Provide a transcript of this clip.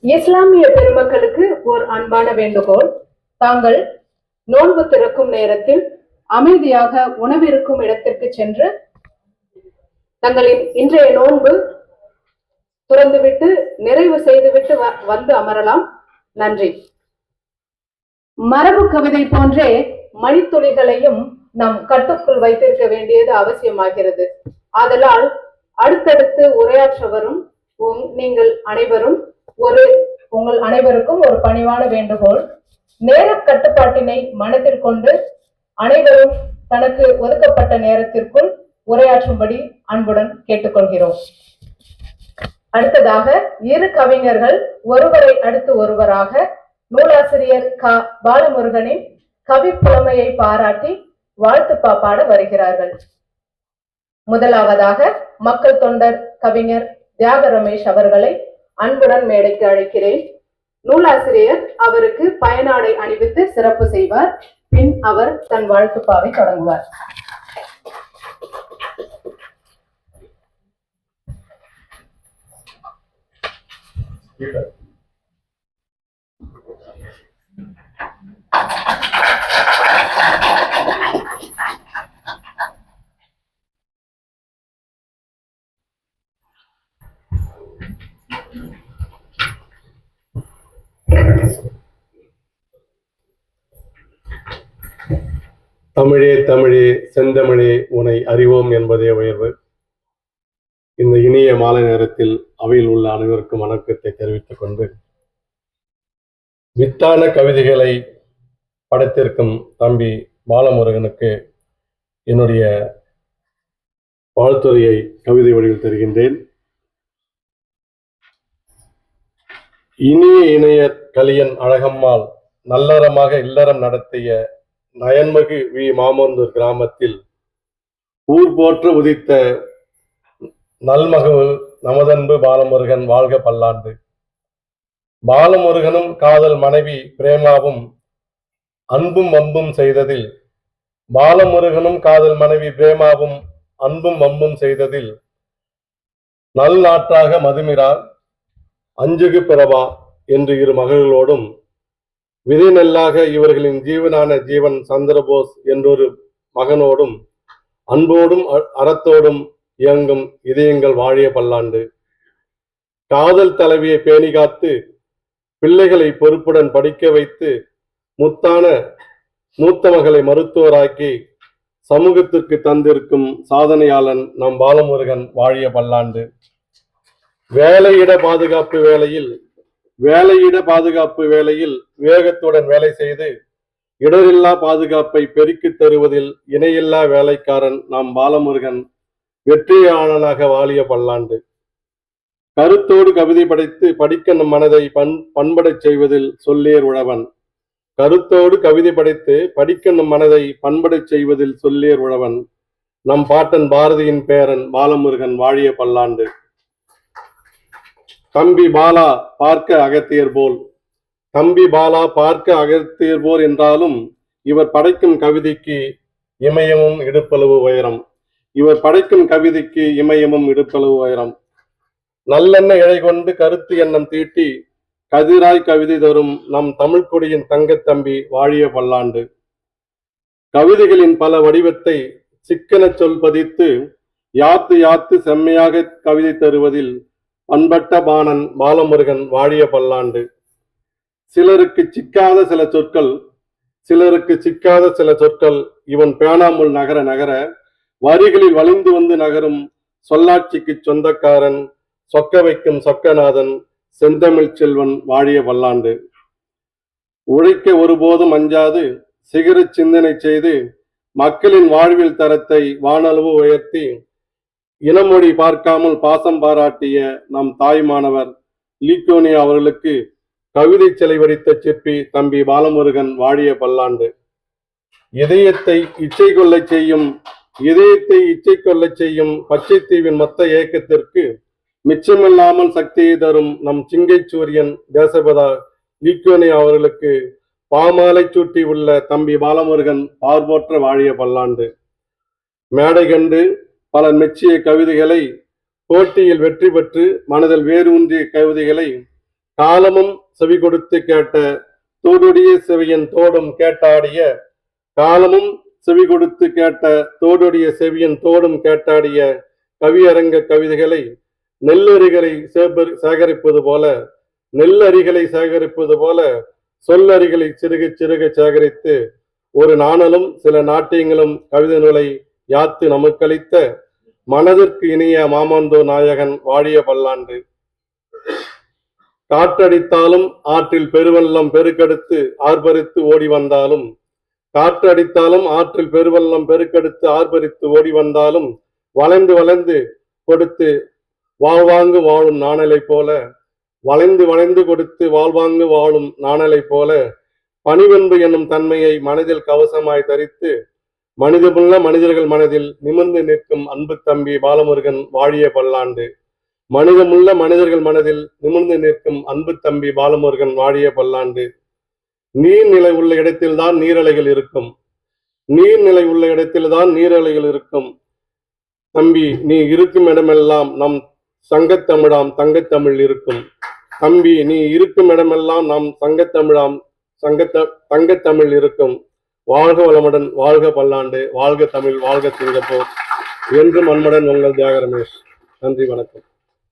இஸ்லாமிய பெருமக்களுக்கு ஓர் அன்பான வேண்டுகோள். தாங்கள் நோன்பு திறக்கும் நேரத்தில் அமைதியாக உணவிருக்கும் இடத்திற்கு சென்று தங்களின் இன்றைய நோன்பு துறந்துவிட்டு நிறைவு செய்துவிட்டு வ- வந்து அமரலாம். நன்றி. மரபு கவிதை போன்றே மணித்துளிகளையும் நம் கட்டுக்குள் வைத்திருக்க வேண்டியது அவசியமாகிறது. ஆதலால் அடுத்தடுத்து உரையாற்ற வரும் நீங்கள் அனைவரும் ஒரு உங்கள் அனைவருக்கும் ஒரு பணிவான வேண்டுகோள். நேர கட்டுப்பாட்டினை மனத்தில் கொண்டு அனைவரும் தனக்கு ஒதுக்கப்பட்ட நேரத்திற்குள் உரையாற்றும்படி அன்புடன் கேட்டுக்கொள்கிறோம். அடுத்ததாக இரு கவிஞர்கள் ஒருவரை அடுத்து ஒருவராக நூலாசிரியர் க. பாலமுருகனின் கவி புலமையை பாராட்டி வாழ்த்து பாப்பாட வருகிறார்கள். முதலாவதாக மக்கள் தொண்டர் கவிஞர் தியாக ரமேஷ் அவர்களை அன்புடன் மேடைக்கு அழைக்கிறேன். நூலாசிரியர் அவருக்கு பயனாடை அணிவித்து சிறப்பு செய்வார். பின் அவர் தன் வாழ்த்துப்பாவை தொடங்குவார். தமிழே தமிழே செந்தமிழே உனை அறிவோம் என்பதே உயர்வு. இந்த இனிய மாலை நேரத்தில் அவையில் உள்ள அனைவருக்கும் வணக்கத்தை தெரிவித்துக் கொண்டு வித்தான கவிதைகளை படைத்திருக்கும் தம்பி பாலமுருகனுக்கு என்னுடைய வாழ்த்துறையை கவிதை வடிவில் தருகின்றேன். இனிய இணைய கலியன் அழகம்மாள் நல்லறமாக இல்லறம் நடத்திய நயன்மகு வி. மாமந்தூர் கிராமத்தில் ஊர் போற்று உதித்த நல்மகவு நமதன்பு பாலமுருகன் வாழ்க பல்லாண்டு. பாலமுருகனும் காதல் மனைவி பிரேமாவும் அன்பும் வம்பும் செய்ததில் பாலமுருகனும் காதல் மனைவி பிரேமாவும் அன்பும் வம்பும் செய்ததில் நல் நாட்டாக மதுமிரா அஞ்சுகு பிறவா என்று இரு மகள்களோடும் விதிநெல்லாக இவர்களின் ஜீவனான ஜீவன் சந்திரபோஸ் என்றொரு மகனோடும் அன்போடும் அ- அறத்தோடும் இயங்கும் இதயங்கள் வாழிய பல்லாண்டு. காதல் தலைவியை பேணி காத்து பிள்ளைகளை பொறுப்புடன் படிக்க வைத்து முத்தான மூத்த மகளை மருத்துவராக்கி சமூகத்திற்கு தந்திருக்கும் சாதனையாளன் நம் பாலமுருகன் வாழிய பல்லாண்டு. வேலையிட பாதுகாப்பு வேலையில் வேலையிட பாதுகாப்பு வேலையில் வேகத்துடன் வேலை செய்து இடரில்லா பாதுகாப்பை பெருக்கித் தருவதில் இணையில்லா வேலைக்காரன் நாம் பாலமுருகன் வெற்றியாளனாக வாழிய பல்லாண்டு. கருத்தோடு கவிதை படைத்து படிக்க நம் மனதை பண் பண்படச் செய்வதில் சொல்லேர் உழவன். கருத்தோடு கவிதை படைத்து படிக்க நம் மனதை பண்படச் செய்வதில் சொல்லேர் உழவன். நம் பாட்டன் பாரதியின் பேரன் பாலமுருகன் வாழிய பல்லாண்டு. தம்பி பாலா பார்க்க அகத்தியர் போல். தம்பி பாலா பார்க்க அகத்தியர் போல் என்றாலும் இவர் படைக்கும் கவிதைக்கு இமயமும் இடுப்பளவு உயரம். இவர் படைக்கும் கவிதைக்கு இமயமும் இடுப்பளவு உயரம். நல்லெண்ண இழை கொண்டு கருத்து எண்ணம் தீட்டி கதிராய் கவிதை தரும் நம் தமிழ் கொடியின் தம்பி வாழிய பல்லாண்டு. கவிதைகளின் பல வடிவத்தை சிக்கன சொல் பதித்து யாத்து யாத்து செம்மையாக கவிதை தருவதில் அன்பட்ட பாணன் பாலமுருகன் வாழிய பல்லாண்டு. சிலருக்கு சிக்காத சில சொற்கள் சிலருக்கு சிக்காத சில சொற்கள் இவன் பேணாமல் நகர நகர வரிகளில் வலிந்து வந்து நகரும் சொல்லாட்சிக்கு சொந்தக்காரன் சொக்க வைக்கும் சொக்கநாதன் செந்தமிழ் செல்வன் வாழிய வல்லாண்டு உழைக்க ஒருபோதும் அஞ்சாது சிகர சிந்தனை செய்து மக்களின் வாழ்வில் தரத்தை வானளவு உயர்த்தி இனமொழி பார்க்காமல் பாசம் பாராட்டிய நம் தாய்மானவர் லீக்கோனியா அவர்களுக்கு கவிதை சிலை வடித்த சிற்பி தம்பி பாலமுருகன் வாழிய பல்லாண்டு. இதயத்தை இச்சை கொள்ள செய்யும் இதயத்தை இச்சை கொள்ள செய்யும் பச்சைத்தீவின் மொத்த ஏக்கத்திற்கு மிச்சமில்லாமல் சக்தியை தரும் நம் சிங்கை சூரியன் தேசபதா லீக்கோனியா அவர்களுக்கு பாமாலை சூட்டி உள்ள தம்பி பாலமுருகன் பார்போற்ற வாழிய பல்லாண்டு. மேடை கண்டு பலர் மெச்சிய கவிதைகளை போட்டியில் வெற்றி பெற்று மனதில் வேரூன்றிய கவிதைகளை காலமும் செவி கொடுத்து கேட்ட தோடுடைய செவியன் தோடும் கேட்டாடிய காலமும் செவி கொடுத்து கேட்ட தோடுடைய செவியன் தோடும் கேட்டாடிய கவியரங்க கவிதைகளை நெல்லறிகளை சேபர் சேகரிப்பது போல நெல்லறிகளை சேகரிப்பது போல சொல்லறிகளை சிறுக சிறுக சேகரித்து ஒரு நாணலும் சில நாட்டியங்களும் கவிதை நூலை யாத்து நமக்களித்த மனதிற்கு இனிய மாமந்தோ நாயகன் வாழிய பல்லாண்டு. காற்றடித்தாலும் ஆற்றில் பெருவெள்ளம் பெருக்கெடுத்து ஆர்ப்பரித்து ஓடி வந்தாலும் காற்றடித்தாலும் ஆற்றில் பெருவெள்ளம் பெருக்கெடுத்து ஆர்ப்பரித்து ஓடி வந்தாலும் வளைந்து வளைந்து கொடுத்து வாழ்வாங்கு வாழும் நாணலை போல வளைந்து வளைந்து கொடுத்து வாழ்வாங்கு வாழும் நாணலை போல பணிவென்பு என்னும் தன்மையை மனதில் கவசமாய் தரித்து மனிதமுள்ள மனிதர்கள் மனதில் நிமிர்ந்து நிற்கும் அன்பு தம்பி பாலமுருகன் வாழிய பல்லாண்டு. மனிதமுள்ள மனிதர்கள் மனதில் நிமிர்ந்து நிற்கும் அன்பு தம்பி பாலமுருகன் வாழிய பல்லாண்டு. நீர்நிலை உள்ள இடத்தில்தான் நீரலைகள் இருக்கும். நீர்நிலை உள்ள இடத்தில்தான் நீரலைகள் இருக்கும். தம்பி நீ இருக்கும் இடமெல்லாம் நம் சங்கத்தமிழாம் தங்கத்தமிழ் இருக்கும். தம்பி நீ இருக்கும் இடமெல்லாம் நம் சங்கத்தமிழாம் சங்கத்த தங்கத்தமிழ் இருக்கும். வாழ்க வளமுடன் வாழ்க பல்லாண்டு வாழ்க தமிழ் வாழ்க சிங்கப்பூர். என்றும் அன்புடன் உங்கள் தியாக ரமேஷ். நன்றி வணக்கம்.